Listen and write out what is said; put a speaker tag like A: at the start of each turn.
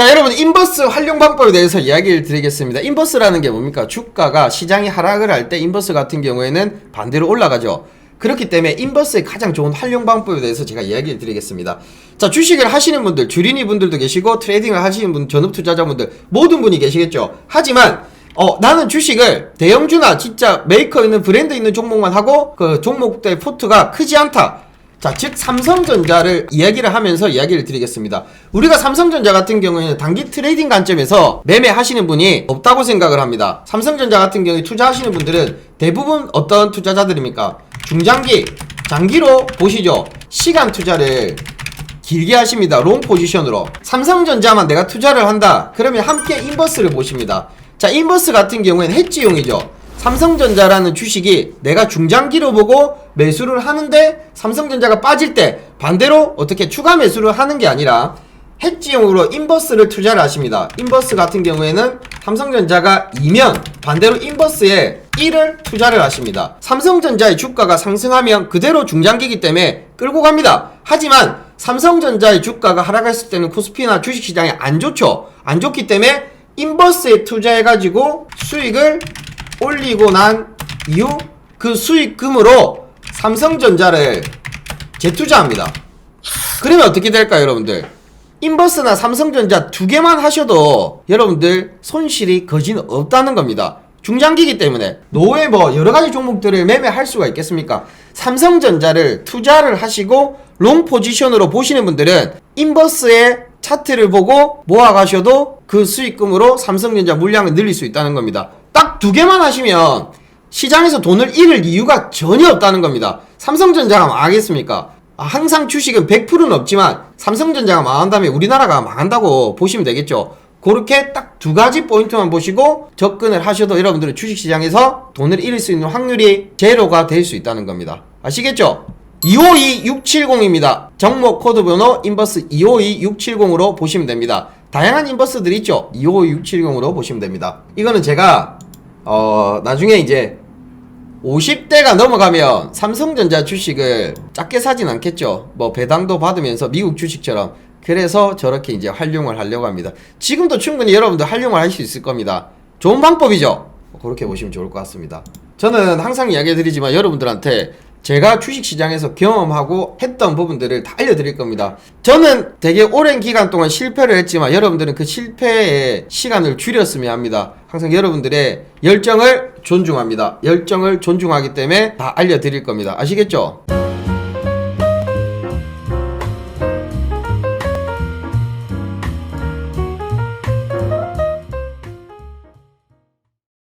A: 자 여러분 인버스 활용 방법에 대해서 이야기를 드리겠습니다. 인버스라는 게 뭡니까? 주가가 시장이 하락을 할 때 인버스 같은 경우에는 반대로 올라가죠. 그렇기 때문에 인버스의 가장 좋은 활용 방법에 대해서 제가 이야기를 드리겠습니다. 자 주식을 하시는 분들, 주린이 분들도 계시고 트레이딩을 하시는 분, 전업 투자자분들 모든 분이 계시겠죠. 하지만 어 나는 주식을 대형주나 진짜 메이커 있는 브랜드 있는 종목만 하고 그 종목대 포트가 크지 않다. 자, 즉 삼성전자를 이야기를 하면서 이야기를 드리겠습니다. 우리가 삼성전자 같은 경우에는 단기 트레이딩 관점에서 매매하시는 분이 없다고 생각을 합니다. 삼성전자 같은 경우에 투자하시는 분들은 대부분 어떤 투자자들입니까? 중장기, 장기로 보시죠. 시간 투자를 길게 하십니다. 롱 포지션으로. 삼성전자만 내가 투자를 한다. 그러면 함께 인버스를 보십니다. 자, 인버스 같은 경우에는 해지용이죠. 삼성전자라는 주식이 내가 중장기로 보고 매수를 하는데 삼성전자가 빠질 때 반대로 어떻게 추가 매수를 하는 게 아니라 해지용으로 인버스를 투자를 하십니다. 인버스 같은 경우에는 삼성전자가 2면 반대로 인버스에 1을 투자를 하십니다. 삼성전자의 주가가 상승하면 그대로 중장기이기 때문에 끌고 갑니다. 하지만 삼성전자의 주가가 하락했을 때는 코스피나 주식시장이 안 좋죠. 안 좋기 때문에 인버스에 투자해가지고 수익을 올리고 난 이후 그 수익금으로 삼성전자를 재투자합니다. 그러면 어떻게 될까요, 여러분들? 인버스나 삼성전자 두 개만 하셔도 여러분들 손실이 거진 없다는 겁니다. 중장기이기 때문에 노후에 뭐 여러 가지 종목들을 매매할 수가 있겠습니까? 삼성전자를 투자를 하시고 롱 포지션으로 보시는 분들은 인버스의 차트를 보고 모아 가셔도 그 수익금으로 삼성전자 물량을 늘릴 수 있다는 겁니다. 딱 두 개만 하시면 시장에서 돈을 잃을 이유가 전혀 없다는 겁니다. 삼성전자가 망하겠습니까? 아, 항상 주식은 100%는 없지만 삼성전자가 망한다면 우리나라가 망한다고 보시면 되겠죠. 그렇게 딱 두 가지 포인트만 보시고 접근을 하셔도 여러분들은 주식시장에서 돈을 잃을 수 있는 확률이 제로가 될 수 있다는 겁니다. 아시겠죠? 252670입니다. 정목 코드 번호 인버스 252670으로 보시면 됩니다. 다양한 인버스들이 있죠. 252670으로 보시면 됩니다. 이거는 제가 어 나중에 이제 50대가 넘어가면 삼성전자 주식을 작게 사진 않겠죠. 뭐 배당도 받으면서 미국 주식처럼 그래서 저렇게 이제 활용을 하려고 합니다. 지금도 충분히 여러분들 활용을 할 수 있을 겁니다. 좋은 방법이죠. 그렇게 보시면 좋을 것 같습니다. 저는 항상 이야기 드리지만 여러분들한테 제가 주식 시장에서 경험하고 했던 부분들을 다 알려드릴 겁니다. 저는 되게 오랜 기간 동안 실패를 했지만 여러분들은 그 실패의 시간을 줄였으면 합니다. 항상 여러분들의 열정을 존중합니다. 열정을 존중하기 때문에 다 알려드릴 겁니다. 아시겠죠?